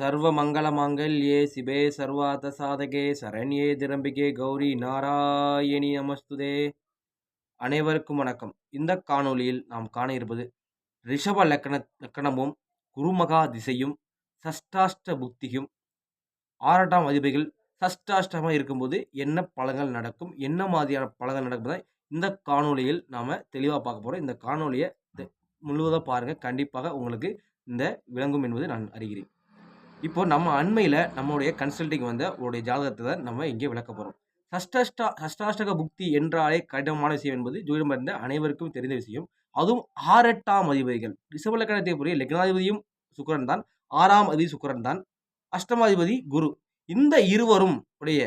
சர்வமங்களமாங்கல்யே சிபே சர்வார்த்த சாதகே சரண்யே திரம்பிகே கௌரி நாராயணி நமஸ்துதே. அனைவருக்கும் வணக்கம். இந்த காணொளியில் நாம் காண இருப்பது ரிஷப லக்கண லக்கணமும் குருமகா திசையும் சஷ்டாஷ்ட புக்தியும். ஆறாட்டாம் அதிபதிகள் சஷ்டாஷ்டமாக இருக்கும்போது என்ன பழங்கள் நடக்கும் என்ன மாதிரியான பழங்கள் நடக்கும் இந்த காணொளியில் நாம் தெளிவாக பார்க்க போகிறோம் இந்த காணொலியை முழுவதாக பாருங்கள் கண்டிப்பாக உங்களுக்கு இந்த விளங்கும் என்பது நான் அறிகிறேன். இப்போ நம்ம அண்மையில் நம்மளுடைய கன்சல்டிங் வந்த உடைய ஜாதகத்தை தான் நம்ம இங்கே விளக்க போகிறோம் சஷ்டஷ்டா சஷ்டாஷ்டக புக்தி என்றாலே கடினமான விஷயம் என்பது ஜோதிடம் இருந்த அனைவருக்கும் தெரிந்த விஷயம். அதுவும் ஆறெட்டாம் அதிபதிகள். ரிஷபலக்கணத்தை பொறிய லக்னாதிபதியும் சுக்கரன் தான். ஆறாம் அதிபதி சுக்கரன் தான். அஷ்டமாதிபதி குரு. இந்த இருவரும் உடைய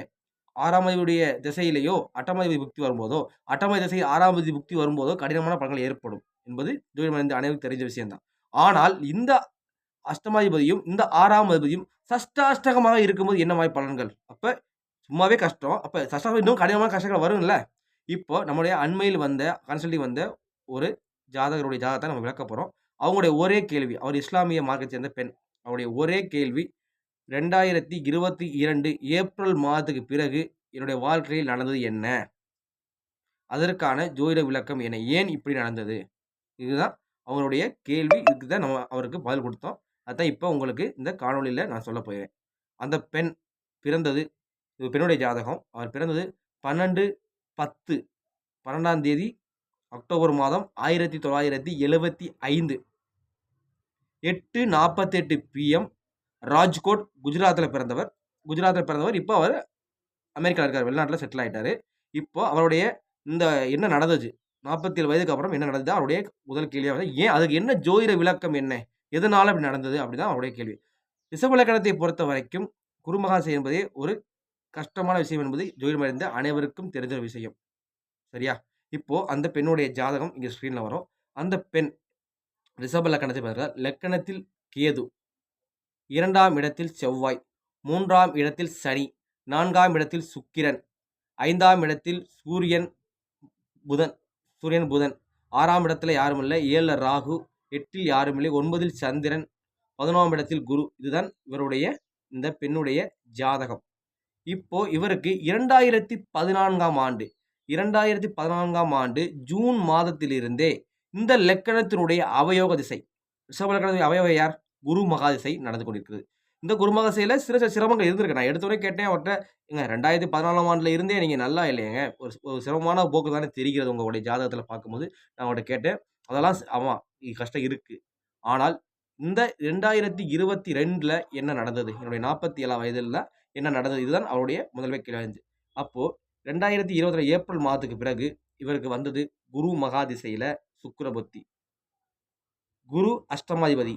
ஆறாம் அதிபதியுடைய திசையிலேயோ அட்டமாதிபதி புக்தி வரும்போதோ அட்டமாதி திசையில் ஆறாம் அதிபதி புக்தி வரும்போதோ கடினமான பலன்கள் ஏற்படும் என்பது ஜோதிடம் அறிந்த அனைவருக்கும் தெரிஞ்ச விஷயம்தான். ஆனால் இந்த அஷ்டமாதிபதியும் இந்த ஆறாம் அதிபதியும் சஷ்டாஷ்டகமாக இருக்கும்போது என்ன மாதிரி பலன்கள்? அப்போ சும்மாவே கஷ்டம். அப்போ சஷ்டாஷ்டம் இன்னும் கடினமான கஷ்டங்கள் வரும்ல? இப்போ நம்முடைய அண்மையில் வந்த கன்சல்டிங் வந்த ஒரு ஜாதகருடைய ஜாதகத்தை நம்ம விளக்க போகிறோம் அவங்களுடைய ஒரே கேள்வி அவர் இஸ்லாமிய மார்க்கத்தை சேர்ந்த பெண். அவருடைய ஒரே கேள்வி ரெண்டாயிரத்தி இருபத்தி இரண்டு ஏப்ரல் மாதத்துக்கு பிறகு என்னுடைய வாழ்க்கையில் நடந்தது என்ன? அதற்கான ஜோதிட விளக்கம் என்ன? ஏன் இப்படி நடந்தது? இதுதான் அவங்களுடைய கேள்வி. இதுக்கு தான் நம்ம அவருக்கு பதில் கொடுத்தோம். அதான் இப்போ உங்களுக்கு இந்த காணொலியில் நான் சொல்ல போகிறேன். அந்த பெண் பிறந்தது இது பெண்ணுடைய ஜாதகம். அவர் பிறந்தது பன்னெண்டு பத்து பன்னெண்டாம் தேதி அக்டோபர் மாதம் ஆயிரத்தி தொள்ளாயிரத்தி எழுபத்தி ஐந்து. எட்டு நாற்பத்தெட்டு பிஎம் ராஜ்கோட் குஜராத்தில் பிறந்தவர். குஜராத்தில் பிறந்தவர். இப்போ அவர் அமெரிக்காவில் இருக்கார். வெளிநாட்டில் செட்டில் ஆகிட்டார் இப்போ அவருடைய இந்த என்ன நடந்துச்சு நாற்பத்தி ஏழு வயதுக்கு அப்புறம் என்ன நடந்தது? அவருடைய முதல் கேள்வியாக ஏன்? அதுக்கு என்ன ஜோதிட விளக்கம் என்ன? எதனால் அப்படி நடந்தது அப்படிதான் அவருடைய கேள்வி. ரிஷபலக்கணத்தை பொறுத்த வரைக்கும் குருமகாசை என்பதே ஒரு கஷ்டமான விஷயம் என்பது ஜோதிடமடைந்த அனைவருக்கும் தெரிஞ்ச விஷயம். சரியா? இப்போ அந்த பெண்ணுடைய ஜாதகம் இங்கே ஸ்க்ரீனில் வரும். அந்த பெண் ரிஷப லக்கணத்தை பார்த்தால் லக்கணத்தில் கேது இரண்டாம் இடத்தில் செவ்வாய் மூன்றாம் இடத்தில் சனி நான்காம் இடத்தில் சுக்கிரன் ஐந்தாம் இடத்தில் சூரியன் புதன் சூரியன் புதன் ஆறாம் இடத்துல யாரும் இல்லை. ஏழில் ராகு எட்டில் யாருமில்லை ஒன்பதில் சந்திரன் பதினோராம் இடத்தில் குரு. இதுதான் இவருடைய இந்த பெண்ணுடைய ஜாதகம். இப்போ இவருக்கு இரண்டாயிரத்தி பதினான்காம் ஆண்டு இரண்டாயிரத்தி பதினான்காம் ஆண்டு ஜூன் மாதத்திலிருந்தே இந்த லக்கணத்தினுடைய அவயோக திசை ரிஷப லக்கணத்தினுடைய அவயோக யார்? குரு மகாதிசை நடந்து கொண்டிருக்கிறது. இந்த குரு மகாதிசையில் சில சில சிரமங்கள் இருந்திருக்கு. நான் எடுத்தவரை கேட்டேன் அவர்கிட்ட எங்க ரெண்டாயிரத்தி பதினாலாம் ஆண்டில் இருந்தே நீங்கள் நல்லா இல்லையங்க. ஒரு ஒரு சிரமமான போக்கு தானே தெரிகிறது உங்களுடைய ஜாதகத்தில் பார்க்கும்போது? நான் அவர்கிட்ட கேட்டேன். அதெல்லாம் ஆமாம் கஷ்டம் இருக்குது ஆனால் இந்த ரெண்டாயிரத்தி இருபத்தி ரெண்டில் என்ன நடந்தது? என்னுடைய நாற்பத்தி ஏழாம் வயதில் என்ன நடந்தது? இதுதான் அவருடைய முதல்வை கேள்வி அப்போது ரெண்டாயிரத்தி இருபத்தி ஏப்ரல் மாதத்துக்கு பிறகு இவருக்கு வந்தது குரு மகாதிசையில் சுக்கரபுத்தி. குரு அஷ்டமாதிபதி.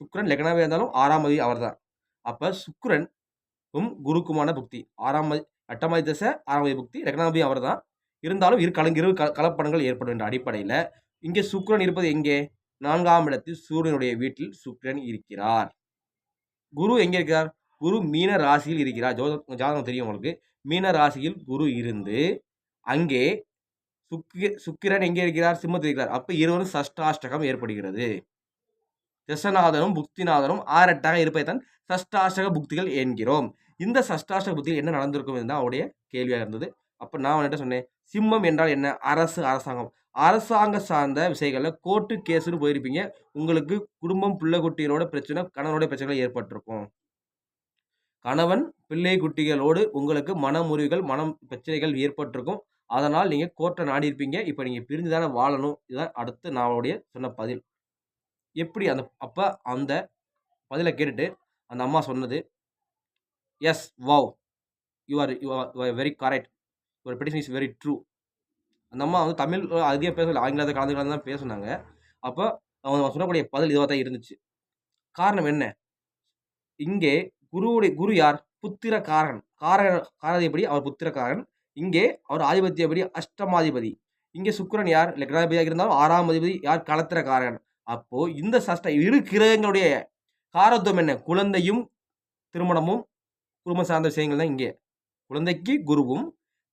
சுக்கரன் லக்னாவே இருந்தாலும் ஆறாம் அதிபதி அவர் தான் அப்போ சுக்கரனும் குருக்குமான புக்தி. ஆறாம் அட்டமாதி தசை ஆறாம் புக்தி லக்னாபதி அவர் தான் இருந்தாலும் இரு கலங்கு இரு கலப்படங்கள் ஏற்படும் என்ற அடிப்படையில் இங்கே சுக்ரன் இருப்பது எங்கே? நான்காம் இடத்தில் சூரியனுடைய வீட்டில் சுக்ரன் இருக்கிறார். குரு எங்கே இருக்கிறார்? குரு மீன ராசியில் இருக்கிறார். ஜோதம் ஜாதகம் தெரியும் உங்களுக்கு. மீன ராசியில் குரு இருந்து அங்கே சுக்கி சுக்கிரன் எங்கே இருக்கிறார்? சிம்மத்தில் இருக்கிறார். அப்போ இருவரும் சஷ்டாஷ்டகம் ஏற்படுகிறது. தசநாதனும் புக்திநாதனும் ஆறட்டாக இருப்பதை தான் சஷ்டாஷ்டக புக்திகள் என்கிறோம். இந்த சஷ்டாஷ்டக புக்திகள் என்ன நடந்திருக்கும் தான் அவருடைய கேள்வியாக இருந்தது. அப்போ நான் வந்துட்டு சொன்னேன் சிம்மம் என்றால் என்ன? அரசு அரசாங்கம். அரசாங்க சார்ந்த விஷயங்களில் கோர்ட்டு கேஸுன்னு போயிருப்பீங்க. உங்களுக்கு குடும்பம் பிள்ளை குட்டிகளோட பிரச்சனை கணவனோட பிரச்சனைகள் ஏற்பட்டிருக்கும். கணவன் பிள்ளை குட்டிகளோடு உங்களுக்கு மனமுறிவுகள் மனம் பிரச்சனைகள் ஏற்பட்டிருக்கும். அதனால் நீங்கள் கோர்ட்டை நாடி இருப்பீங்க இப்போ நீங்கள் பிரிஞ்சு தானே வாழணும்? இதுதான் அடுத்து நான் சொன்ன பதில். எப்படி அந்த அப்போ அந்த பதிலை கேட்டுட்டு அந்த அம்மா சொன்னது yes wow you are you are very correct your petition is very true அந்த அம்மா வந்து தமிழ் அதிகம் பேசல. ஆங்கிலத்தை கலந்து கலந்து தான் பேசுனாங்க. அப்போ அவங்க சொல்லக்கூடிய பதில் இதுவாக தான் இருந்துச்சு. காரணம் என்ன? இங்கே குருவுடைய குரு யார்? புத்திர காரகன் காரக காரதிபடி அவர் புத்திரக்காரன் இங்கே அவர் ஆதிபத்தியபடி அஷ்டமாதிபதி. இங்கே சுக்கரன் யார்? லக்னாதிபதியாக இருந்தாலும் ஆறாம் அதிபதி யார்? களத்திர காரகன் அப்போ இந்த சஷ்ட இரு கிரகங்களுடைய காரத்துவம் என்ன? குழந்தையும் திருமணமும் குடும்பம் சார்ந்த விஷயங்கள் தான் இங்கே. குழந்தைக்கு குருவும்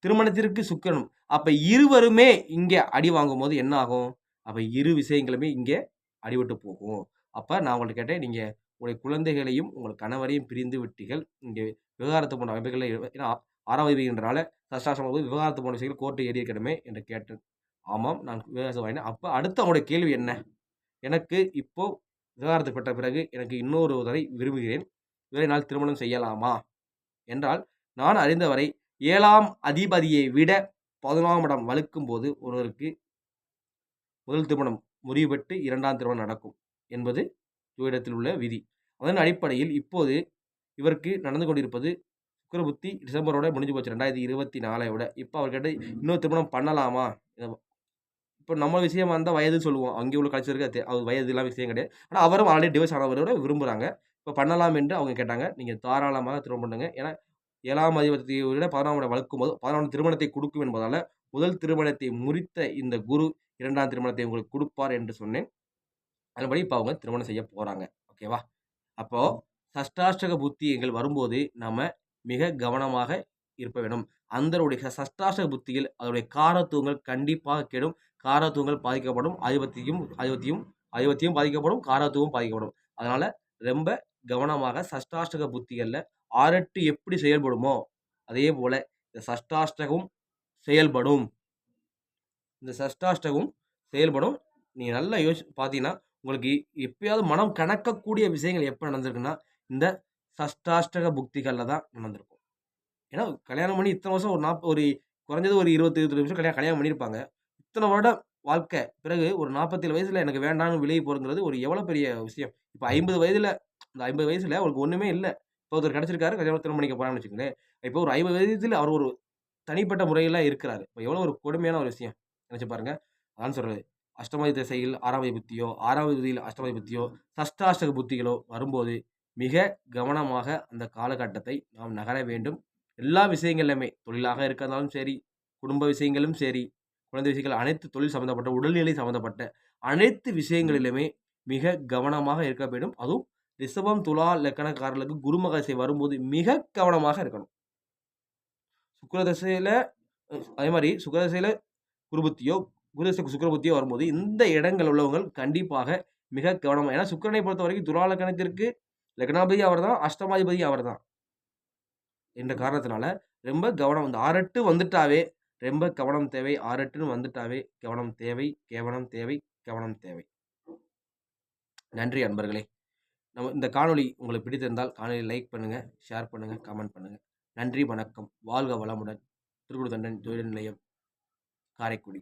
திருமணத்திற்கு சுக்கரனும். அப்போ இருவருமே இங்கே அடி வாங்கும் போது என்ன ஆகும் அப்போ இரு விஷயங்களுமே இங்கே அடிபட்டு போகும். அப்போ நான் உங்கள்கிட்ட கேட்டேன் நீங்கள் உங்களுடைய குழந்தைகளையும் உங்கள் கணவரையும் பிரிந்து விட்டீர்கள். இங்கே விவகாரத்து போன்ற அமைப்புகளை ஏன்னா ஆறாவது விதின்றனால சஷ்டாசம் போது விவகாரத்து போன்ற விஷயங்கள் கோர்ட்டு ஏறியிருக்கணுமே என்று கேட்டேன். ஆமாம் நான் விவகாரம் வாங்கினேன். அப்போ அடுத்து அவனுடைய கேள்வி என்ன? எனக்கு இப்போ விவகாரத்து பெற்ற பிறகு எனக்கு இன்னொரு தடவை விரும்புகிறேன். வேறு நாள் திருமணம் செய்யலாமா? என்றால் நான் அறிந்தவரை ஏழாம் அதிபதியை விட பதினொன்றாம் இடம் வலுக்கும் போது ஒருவருக்கு முதல் திருமணம் முறிவுபட்டு இரண்டாம் திருமணம் நடக்கும் என்பது ஜோதிடத்தில் உள்ள விதி. அதன் அடிப்படையில் இப்போது இவருக்கு நடந்து கொண்டிருப்பது சுக்கரபுத்தி டிசம்பரோட முடிஞ்சு போச்சு. ரெண்டாயிரத்தி இருபத்தி நாலை விட இப்போ அவர்கிட்ட இன்னொரு திருமணம் பண்ணலாமா? இப்போ நம்ம விஷயமா இருந்தால் வயது சொல்லுவோம். அங்கே உள்ள கல்ச்சர் அவர் வயது வயதுலாம் விஷயம் கிடையாது. ஆனால் அவரும் ஆல்ரெடி டிவைஸ் ஆனவரோட விரும்புகிறாங்க இப்போ பண்ணலாம் என்று அவங்க கேட்டாங்க. நீங்கள் தாராளமாக திருமணம் பண்ணுங்கள் ஏன்னா ஏழாம் அதிபதியை விட பதினாம் வளர்க்கும் போது பதினாம் திருமணத்தை கொடுக்கும் என்பதால் முதல் திருமணத்தை முறித்த இந்த குரு இரண்டாம் திருமணத்தை உங்களுக்கு கொடுப்பார் என்று சொன்னேன். அதுபடி இப்போ அவங்க திருமணம் செய்ய போகிறாங்க ஓகேவா அப்போது சஷ்டாஷ்டக புத்தி எங்கள் வரும்போது நம்ம மிக கவனமாக இருக்க வேண்டும் அந்தருடைய சஷ்டாஷ்டக புத்தியில் அதனுடைய காரத்துவங்கள் கண்டிப்பாக கெடும். காரத்துவங்கள் பாதிக்கப்படும். ஆதிபத்தியும் ஆதிபத்தியும் ஆதிபத்தியம் பாதிக்கப்படும். காரத்துவம் பாதிக்கப்படும். அதனால் ரொம்ப கவனமாக சஷ்டாஷ்டக புத்திகளில் ஆறெட்டு எப்படி செயல்படுமோ அதே போல் இந்த சஷ்டாஷ்டகம் செயல்படும். இந்த சஷ்டாஷ்டகம் செயல்படும். நீங்கள் நல்லா யோசி பார்த்தீங்கன்னா உங்களுக்கு எப்பயாவது மனம் கணக்கக்கூடிய விஷயங்கள் எப்போ நடந்திருக்குன்னா இந்த சஷ்டாஷ்டக புக்திகளில் தான் நடந்திருக்கும். ஏன்னா கல்யாணம் பண்ணி இத்தனை வருஷம் ஒரு நாற்பது ஒரு குறைஞ்சது ஒரு இருபத்தி இருபத்தி நிமிஷம் கல்யாணம் கல்யாணம் பண்ணியிருப்பாங்க. இத்தனை வருட வாழ்க்கை பிறகு ஒரு நாற்பத்தேழு வயசில் எனக்கு வேண்டாம்னு விலகி போகிறதுங்கிறது ஒரு எவ்வளோ பெரிய விஷயம். இப்போ ஐம்பது வயதில் இந்த ஐம்பது வயசில் உங்களுக்கு ஒன்றுமே இல்லை. ஒருத்தர் கிடச்சிருக்காரு கல்யாணம் திருமணம் பண்ணிக்க போகிறான்னு வச்சுக்கோங்களேன். இப்போ ஒரு ஐம்பது வயதில் அவர் ஒரு தனிப்பட்ட முறையில் இருக்கிறாரு. இப்போ எவ்வளோ ஒரு கொடுமையான ஒரு விஷயம். நினச்சி பாருங்க. அதான் சொல்கிறது அஷ்டமதி திசையில் ஆறாவது புத்தியோ ஆறாவது விதியில் அஷ்டமதி புத்தியோ சஷ்டாஷ்டக புத்திகளோ வரும்போது மிக கவனமாக அந்த காலகட்டத்தை நாம் நகர வேண்டும். எல்லா விஷயங்கள்லையுமே தொழிலாக இருக்கிறதாலும் சரி குடும்ப விஷயங்களும் சரி குழந்தை விஷயங்கள் அனைத்து தொழில் சம்மந்தப்பட்ட உடல்நிலை சம்மந்தப்பட்ட அனைத்து விஷயங்களிலுமே மிக கவனமாக இருக்க வேண்டும். அதுவும் ரிஷபம் துலா லக்கணக்காரர்களுக்கு குருமகசை வரும்போது மிக கவனமாக இருக்கணும். சுக்கரதசையில் அதே மாதிரி சுக்கரதசையில் குருபுத்தியோ குருதசை சுக்கரபுத்தியோ வரும்போது இந்த இடங்கள் உள்ளவங்க கண்டிப்பாக மிக கவனமாக ஏன்னா சுக்கரனை பொறுத்த வரைக்கும் துலா லக்கணத்திற்கு லக்னாபதி அவர் தான் அஷ்டமாதிபதி அவர் தான். என்ற காரணத்தினால ரொம்ப கவனம் இந்த ஆறெட்டு வந்துட்டாவே ரொம்ப கவனம் தேவை ஆறெட்டுன்னு வந்துட்டாவே கவனம் தேவை கவனம் தேவை கவனம் தேவை. நன்றி அன்பர்களே. நம்ம இந்த காணொளி உங்களுக்கு பிடித்திருந்தால் காணொலி லைக் பண்ணுங்கள் ஷேர் பண்ணுங்கள் கமெண்ட் பண்ணுங்கள் நன்றி வணக்கம். வாழ்க வளமுடன். திருக்குடு தண்டன் தொழில் நிலையம் காரைக்குடி.